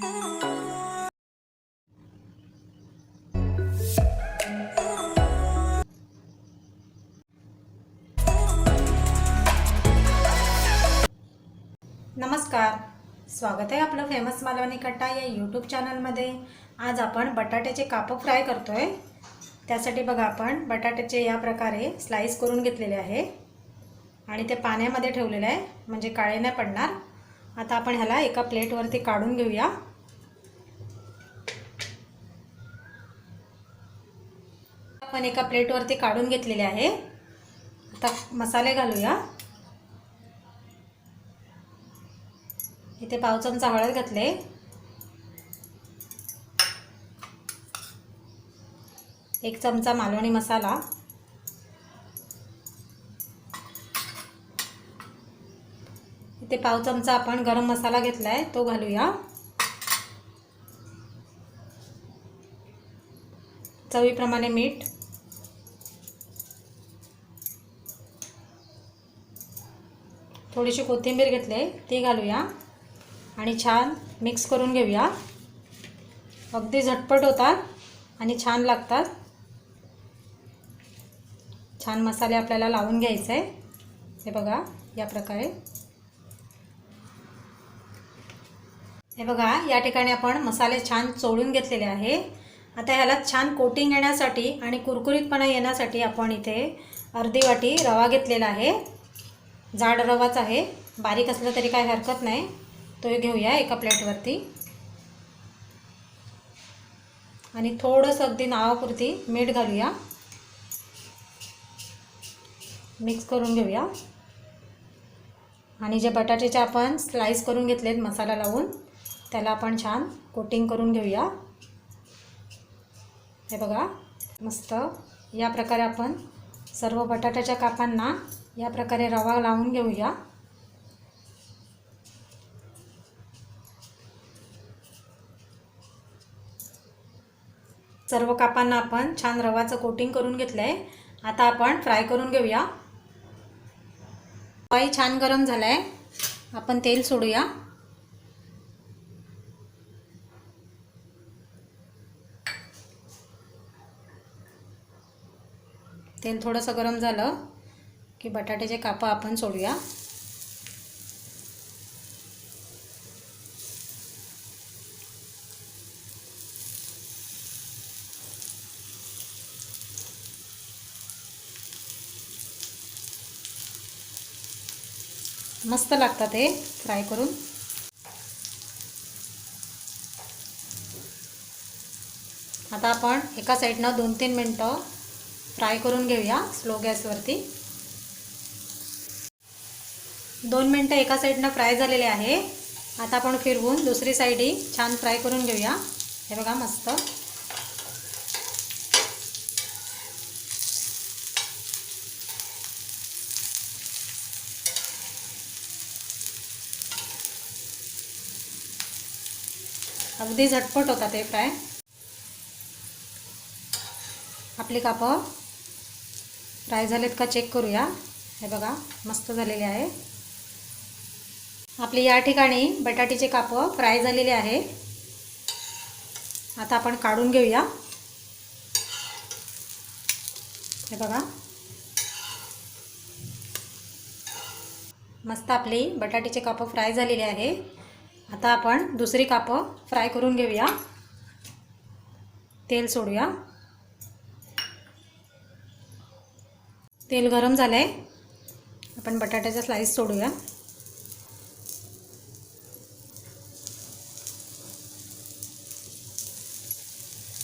नमस्कार. स्वागत आहे आपलं फेमस मालवणी कट्टा या यूट्यूब चॅनलमध्ये आज आपण बटाट्याचे कापं फ्राय करतो आहे त्यासाठी बघा आपण बटाट्याचे या प्रकारे स्लाईस करून घेतलेले आहे. आणि ते पाण्यामध्ये ठेवलेले आहे म्हणजे काळे नाही पडणार. आता आपण ह्याला एका प्लेटवरती काढून घेऊया. आपण एका प्लेटवरती काढून घेतलेले आहे. आता मसाले घालूया. इथे पाव चमचा हळद घातले. एक चमचा मालवणी मसाला. इथे पाव चमचा आपण गरम मसाला घेतला आहे तो घालूया. चवीप्रमाणे मीठ. थोडीशी कोथिंबीर घेतली ती घालूया. आणि छान मिक्स करून घेऊया. अगदी झटपट होतात आणि छान लागतात. छान मसाले आपल्याला लावून घ्यायचे आहे. हे बघा या प्रकारे. हे बघा या ठिकाणी आपण मसाले छान चोळून घेतलेले आहे. आता ह्याला छान कोटिंग येण्यासाठी आणि कुरकुरीतपणा येण्यासाठी आपण इथे अर्धी वाटी रवा घेतलेला आहे. जाड रवाच आहे. बारीक असलं तरी काही हरकत नाही. तो घेऊया एका प्लेटवरती. आणि थोडंसं अगदी नावापुरती मीठ घालूया. मिक्स करून घेऊया. आणि जे बटाट्याचे आपण स्लाईस करून घेतलेत मसाला लावून त्याला आपण छान कोटिंग करून घेऊया. हे बघा मस्त. या प्रकारे आपण सर्व बटाट्याच्या कापांना या प्रकारे रवा लावून घेऊया. सर्व कापांना आपण छान रवाचं कोटिंग करून घेतलं आहे आता आपण फ्राय करून घेऊया. तवाही छान गरम झाला आहे आपण तेल सोडूया. तेल थोडंसं गरम झालं. की बटाट्याचे कापं आपण सोडूया. मस्त लागतात ते फ्राय करून. आता आपण एका साईडनं दोन तीन मिनटं फ्राय करून घेऊया स्लो गॅसवरती. दोन मिनटं एका साईडनं फ्राय झालेले आहे. आता आपण फिरवून दुसरी साईडही छान फ्राय करून घेऊया. हे बघा मस्त. अगदी झटपट होतात हे फ्राय. आपली कापं फ्राय झालेत का चेक करूया. हे बघा मस्त झालेले आहे. आपली या ठिकाणी बटाटीचे कापं फ्राय झालेले आहे. आता आपण काढून घेऊया. हे बघा. मस्त आपली बटाटीचे कापं फ्राय झालेले आहे. आता आपण दुसरी कापं फ्राय करून घेऊया. तेल सोडूया. तेल गरम झालं आहे आपण बटाट्याचा स्लाईस सोडूया.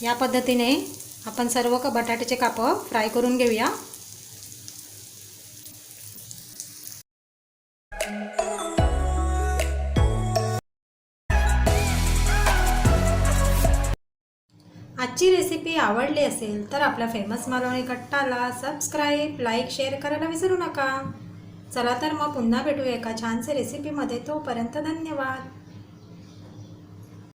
या पद्धतीने आपण सर्व क बटाट्याचे कापं फ्राय करून घेऊया. आजची रेसिपी आवडली असेल तर आपल्या फेमस मालवणी कट्टाला सबस्क्राईब लाईक शेअर करायला विसरू नका. चला तर मग पुन्हा भेटूया एका छानसे रेसिपीमध्ये तोपर्यंत धन्यवाद.